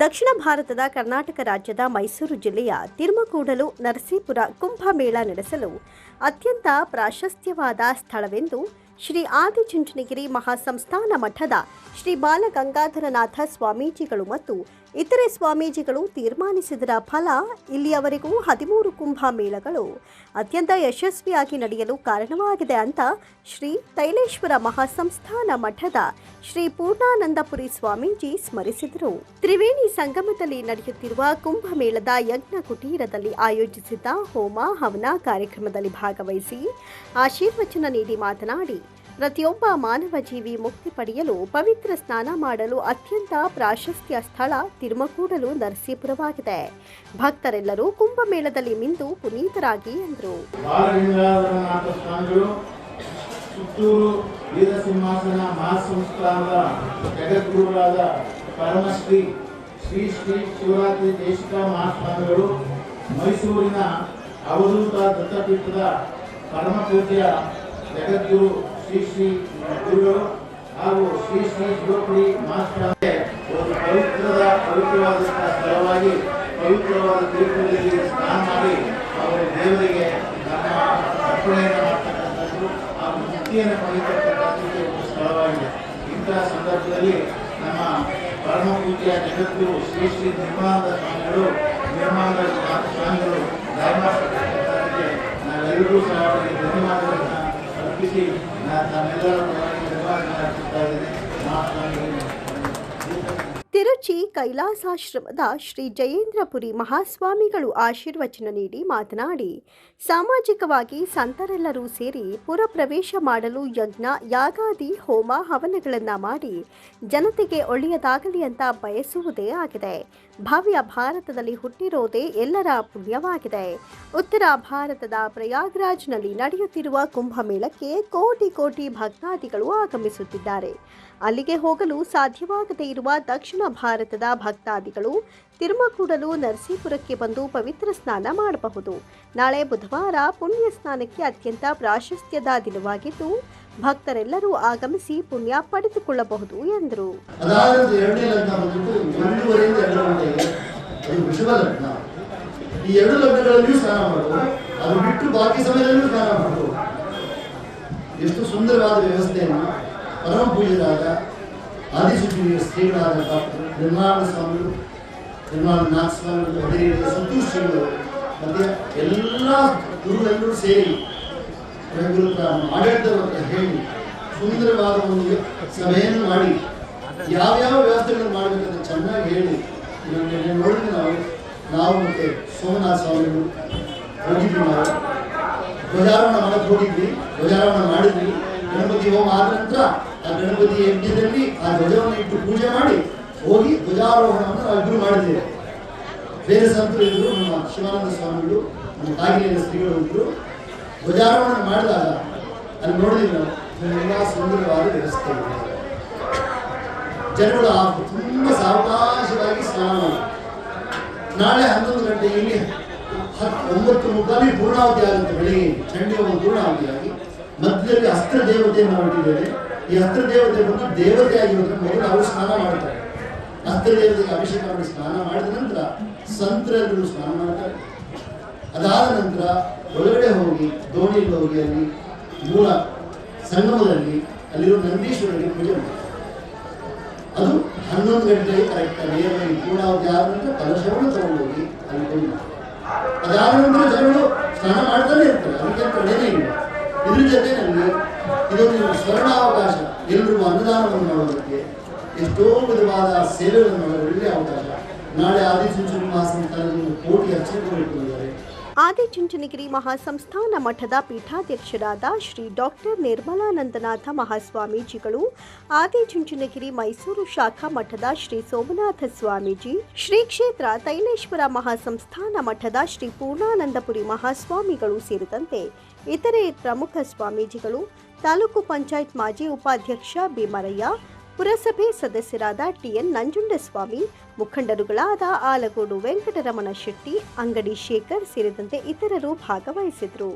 ದಕ್ಷಿಣ ಭಾರತದ ಕರ್ನಾಟಕ ರಾಜ್ಯದ ಮೈಸೂರು ಜಿಲ್ಲೆಯ ತಿರುಮಕೂಡಲು ನರಸೀಪುರ ಕುಂಭಮೇಳ ನಡೆಸಲು ಅತ್ಯಂತ ಪ್ರಾಶಸ್ತ್ಯವಾದ ಸ್ಥಳವೆಂದು ಶ್ರೀ ಆದಿಚುಂಚನಗಿರಿ ಮಹಾಸಂಸ್ಥಾನ ಮಠದ ಶ್ರೀ ಬಾಲಗಂಗಾಧರನಾಥ ಸ್ವಾಮೀಜಿಗಳು ಮತ್ತು ಇತರೆ ಸ್ವಾಮೀಜಿಗಳು ತೀರ್ಮಾನಿಸಿದರ ಫಲ ಇಲ್ಲಿಯವರೆಗೂ ಹದಿಮೂರು ಕುಂಭಮೇಳಗಳು ಅತ್ಯಂತ ಯಶಸ್ವಿಯಾಗಿ ನಡೆಯಲು ಕಾರಣವಾಗಿದೆ ಅಂತ ಶ್ರೀ ತೈಲೇಶ್ವರ ಮಹಾಸಂಸ್ಥಾನ ಮಠದ ಶ್ರೀ ಪೂರ್ಣಾನಂದಪುರಿ ಸ್ವಾಮೀಜಿ ಸ್ಮರಿಸಿದರು. ತ್ರಿವೇಣಿ ಸಂಗಮದಲ್ಲಿ ನಡೆಯುತ್ತಿರುವ ಕುಂಭಮೇಳದ ಯಜ್ಞ ಕುಟೀರದಲ್ಲಿ ಆಯೋಜಿಸಿದ್ದ ಹೋಮ ಹವನ ಕಾರ್ಯಕ್ರಮದಲ್ಲಿ ಭಾಗವಹಿಸಿ ಆಶೀರ್ವಚನ ನೀಡಿ ಮಾತನಾಡಿ, ಪ್ರತಿಯೊಬ್ಬ ಮಾನವ ಜೀವಿ ಮುಕ್ತಿ ಪಡೆಯಲು, ಪವಿತ್ರ ಸ್ನಾನ ಮಾಡಲು ಅತ್ಯಂತ ಪ್ರಾಶಸ್ತ್ಯ ಸ್ಥಳ ತಿರುಮಕೂಡಲು ನರಸೀಪುರವಾಗಿದೆ. ಭಕ್ತರೆಲ್ಲರೂ ಕುಂಭಮೇಳದಲ್ಲಿ ಮಿಂದು ಪುನೀತರಾಗಿ ಎಂದರು. ವೀರಸಿಂಹಾಸನ ಮಹಾಸಂಸ್ಥಾನದ ಜಗದ್ಗುರುಗಳಾದ ಪರಮಶ್ರೀ, ಶ್ರೀ ಶ್ರೀ ಶಿವರಾತ್ರಿ ದೇಶಿಕ ಮಹಾಸ್ವಾಮಿಗಳು, ಮೈಸೂರಿನ ಅವಧೂತ ದತ್ತಪೀಠದ ಪರಮ ಪೂಜ್ಯ ಜಗದ್ಗುರು ಶ್ರೀ ಶ್ರೀ ಗುರುಗಳು ಹಾಗೂ ಶ್ರೀ ಶ್ರೀ ಶಿವಪುರಿ ಮಹಾಸ್ವಾಮಿ ಒಂದು ಪವಿತ್ರದ, ಪವಿತ್ರವಾದಂತಹ ಸ್ಥಳವಾಗಿ, ಪವಿತ್ರವಾದ ತೀರ್ಥದಲ್ಲಿ ಸ್ನಾನ ಮಾಡಿ, ಅವರು ದೇವರಿಗೆ ನಮ್ಮ ಅರ್ಪಣೆಯನ್ನು ಆ ಮುಕ್ತಿಯನ್ನು ಪಡೆಯತಕ್ಕಂಥದ್ದು ಸ್ಥಳವಾಗಿದೆ ಇಂತಹ ಸಂದರ್ಭದಲ್ಲಿ ನಮ್ಮ ಪರಮ ಪೂಜ್ಯ ಜಗದ್ಗುರು ಶ್ರೀ ಶ್ರೀ ನಿರ್ಮಲಾನಂದ ಸ್ವಾಮಿಗಳು ನಿರ್ಮಲಾನಂದ ಸ್ವಾಮಿಗಳು ಧರ್ಮಕ್ಕೆ ನಾವೆಲ್ಲರೂ ಸಹ ಅವರಿಗೆ ಧನ್ಯವಾದಗಳನ್ನು ಅರ್ಪಿಸಿ ನಾನು ತಮ್ಮೆಲ್ಲರ ಪರವಾಗಿ ಧನ್ಯವಾದಗಳನ್ನು ಅರ್ಪಿಸ್ತಾ ಇದ್ದೇನೆ. ಮಹಾಸ್ವಾಮಿಗಳು ತಿರುಚಿ ಕೈಲಾಸಾಶ್ರಮದ ಶ್ರೀ ಜಯೇಂದ್ರಪುರಿ ಮಹಾಸ್ವಾಮಿಗಳು ಆಶೀರ್ವಚನ ನೀಡಿ ಮಾತನಾಡಿ, ಸಾಮಾಜಿಕವಾಗಿ ಸಂತರೆಲ್ಲರೂ ಸೇರಿ ಪುರಪ್ರವೇಶ ಮಾಡಲು ಯಜ್ಞ, ಯಾಗಾದಿ, ಹೋಮ, ಹವನಗಳನ್ನು ಮಾಡಿ ಜನತೆಗೆ ಒಳ್ಳೆಯದಾಗಲಿ ಅಂತ ಬಯಸುವುದೇ ಆಗಿದೆ. ಭವ್ಯ ಭಾರತದಲ್ಲಿ ಹುಟ್ಟಿರೋದೇ ಎಲ್ಲರ ಪುಣ್ಯವಾಗಿದೆ. ಉತ್ತರ ಭಾರತದ ಪ್ರಯಾಗ್ರಾಜ್ನಲ್ಲಿ ನಡೆಯುತ್ತಿರುವ ಕುಂಭಮೇಳಕ್ಕೆ ಕೋಟಿ ಕೋಟಿ ಭಕ್ತಾದಿಗಳು ಆಗಮಿಸುತ್ತಿದ್ದಾರೆ. ಅಲ್ಲಿಗೆ ಹೋಗಲು ಸಾಧ್ಯವಾಗದೇ ಇರುವ ದಕ್ಷಿಣ ಭಾರತದ ಭಕ್ತಾದಿಗಳು ತಿರುಮಕೂಡಲು ನರಸೀಪುರಕ್ಕೆ ಬಂದು ಪವಿತ್ರ ಸ್ನಾನ ಮಾಡಬಹುದು. ನಾಳೆ ಬುಧವಾರ ಪುಣ್ಯ ಸ್ನಾನಕ್ಕೆ ಅತ್ಯಂತ ಪ್ರಾಶಸ್ತ್ಯದ ದಿನವಾಗಿದ್ದು, ಭಕ್ತರೆಲ್ಲರೂ ಆಗಮಿಸಿ ಪುಣ್ಯ ಪಡೆದುಕೊಳ್ಳಬಹುದು ಎಂದರು. ಎಷ್ಟು ಸುಂದರವಾದ ವ್ಯವಸ್ಥೆಯನ್ನು ಪರಮ ಪೂಜ್ಯರಾದ ಆದಿಶುದ್ಧಿ ಸ್ತ್ರೀಗಳಾದ ಡಾಕ್ಟರ್ ನಿರ್ಮಾಣ ಸ್ವಾಮಿಗಳು ನಿರ್ಮಾಣ ನಾಥ ಸ್ವಾಮಿಗಳು ಅದೇ ರೀತಿಯ ಸಂತೋಷ್ ಶ್ರೀಗಳು, ಮತ್ತೆ ಎಲ್ಲ ಗುರುಗಳೆಲ್ಲರೂ ಸೇರಿ ಪ್ರಗುರುತ ಆಡಳಿತದ ಹತ್ರ ಹೇಳಿ ಸುಂದರವಾದ ಒಂದು ಸಭೆಯನ್ನು ಮಾಡಿ ಯಾವ್ಯಾವ ವ್ಯವಸ್ಥೆಗಳನ್ನು ಮಾಡಬೇಕಂತ ಚೆನ್ನಾಗಿ ಹೇಳಿ ಇದನ್ನ ನೋಡಿದ್ರೆ ನಾವು ನಾವು ಮತ್ತೆ ಸೋಮನಾಥ ಸ್ವಾಮಿಗಳು ಹೋಗಿದ್ವಿ ನಾವು ಧ್ವಜಾರೋಹಣ ಮಾಡಕ್ಕೆ ಹೋಗಿದ್ವಿ, ಧ್ವಜಾರೋಹಣ ಮಾಡಿದ್ವಿ. ಗಣಪತಿ ಹೋಮ ಆದ ನಂತರ ಆ ಗಣಪತಿ ಯಜ್ಞದಲ್ಲಿ ಆ ಧ್ವಜವನ್ನು ಇಟ್ಟು ಪೂಜೆ ಮಾಡಿ ಹೋಗಿ ಧ್ವಜಾರೋಹಣವನ್ನು ಇಬ್ಬರು ಮಾಡಿದ್ದೇವೆ. ಬೇರೆ ಸಂತರು ಇದ್ರು, ನಮ್ಮ ಶಿವಾನಂದ ಸ್ವಾಮಿಗಳು, ನಮ್ಮ ಕಾಗಿನೆಯ ಸ್ತ್ರೀಗಳು ಇದ್ರು. ಧ್ವಜಾರೋಹಣ ಮಾಡಿದಾಗ ಅಲ್ಲಿ ನೋಡಿದ್ವಿ ನಾವು ಸುಂದರವಾದ ವ್ಯವಸ್ಥೆ ಇದೆ. ಜನಗಳು ಆ ತುಂಬ ಸಾವಕಾಶವಾಗಿ ಸ್ನಾನ ನಾಳೆ ಹನ್ನೊಂದು ಗಂಟೆ ಇಲ್ಲಿ ಹತ್ತು, ಒಂಬತ್ತು ಮುಕ್ಕಾಲಿಗೆ ಪೂರ್ಣಾವಧಿ ಆಗುತ್ತೆ, ಬೆಳಿಗ್ಗೆ. ಚಂಡಿ ಹೋಮ ಪೂರ್ಣಾವತಿಯಾಗಿ ಮಧ್ಯದಲ್ಲಿ ಅಸ್ತ್ರ ದೇವತೆಯನ್ನು ಇಟ್ಟಿದ್ದೇವೆ ಈ ಅಸ್ತ್ರ ದೇವತೆ ಬಂದು ದೇವತೆ ಆಗಿರೋದ್ರ ಮೊದಲು ಅವರು ಸ್ನಾನ ಮಾಡ್ತಾರೆ. ಅಸ್ತ್ರ ದೇವತೆಗೆ ಅಭಿಷೇಕ ಮಾಡಿ ಸ್ನಾನ ಮಾಡಿದ ನಂತರ ಸಂತರೆಲ್ಲರೂ ಸ್ನಾನ ಮಾಡ್ತಾರೆ. ಅದಾದ ನಂತರ ಒಳಗಡೆ ಹೋಗಿ ದೋಣಿ ಹೋಗಿ ಅಲ್ಲಿ ಮೂಲ ಸಂಗಮದಲ್ಲಿ ಅಲ್ಲಿರೋ ನಂದೀಶ್ವರನಿಗೆ ಪೂಜೆ ಮಾಡ್ತಾರೆ. ಅದು ಹನ್ನೊಂದು ಗಂಟೆಗೆ ಕರೆಕ್ಟ್ ನೇರವಾಗಿ ಪೂರ್ಣಾವಧಿ ಆದ ನಂತರ ಕಲಶವನ್ನು ತಗೊಂಡೋಗಿ ಅಲ್ಲಿ. ಅದಾದ ನಂತರ ಜನಗಳು ಸ್ನಾನ ಮಾಡ್ತಾನೆ ಇರ್ತಾರೆ. ಅದಕ್ಕೆ ಕಡೆಯೇ ಇಲ್ಲ. ಇದ್ರ ಜೊತೆಯಲ್ಲಿ ಇದೊಂದು ಸ್ವರ್ಣಾವಕಾಶ. ಎಲ್ರಿಗೂ ಅನುದಾನವನ್ನು ಮಾಡೋದಕ್ಕೆ ಎಷ್ಟೋ ವಿಧವಾದ ಸೇವೆಗಳನ್ನು ಮಾಡೋ ಒಳ್ಳೆಯ ಅವಕಾಶ. ನಾಳೆ ಆದಿಚುಂಚುನಿ ಮಹಾಸಂಸ್ಥಾನದಲ್ಲಿ ಒಂದು ಕೋಟಿ ಅರ್ಚಕರು ಇಟ್ಕೊಂಡಿದ್ದಾರೆ. ಆದಿಚುಂಚನಗಿರಿ ಮಹಾಸಂಸ್ಥಾನ ಮಠದ ಪೀಠಾಧ್ಯಕ್ಷರಾದ ಶ್ರೀ ಡಾಕ್ಟರ್ ನಿರ್ಮಲಾನಂದನಾಥ ಮಹಾಸ್ವಾಮೀಜಿಗಳು ಆದಿಚುಂಚನಗಿರಿ ಮೈಸೂರು ಶಾಖಾ ಮಠದ ಶ್ರೀ ಸೋಮನಾಥ ಸ್ವಾಮೀಜಿ, ಶ್ರೀ ಕ್ಷೇತ್ರ ತೈಲೇಶ್ವರ ಮಹಾಸಂಸ್ಥಾನ ಮಠದ ಶ್ರೀ ಪೂರ್ಣಾನಂದಪುರಿ ಮಹಾಸ್ವಾಮಿಗಳು ಸೇರಿದಂತೆ ಇತರೆ ಪ್ರಮುಖ ಸ್ವಾಮೀಜಿಗಳು, ತಾಲೂಕು ಪಂಚಾಯತ್ ಮಾಜಿ ಉಪಾಧ್ಯಕ್ಷ ಬಿಮರಯ್ಯ ಪುರಸಭೆ ಸದಸ್ಯರಾದ ಟಿಎನ್ ನಂಜುಂಡಸ್ವಾಮಿ ಮುಖಂಡರುಗಳಾದ ಆಲಗೋಡು ವೆಂಕಟರಮಣ ಶೆಟ್ಟಿ ಅಂಗಡಿ ಶೇಖರ್ ಸೇರಿದಂತೆ ಇತರರು ಭಾಗವಹಿಸಿದರು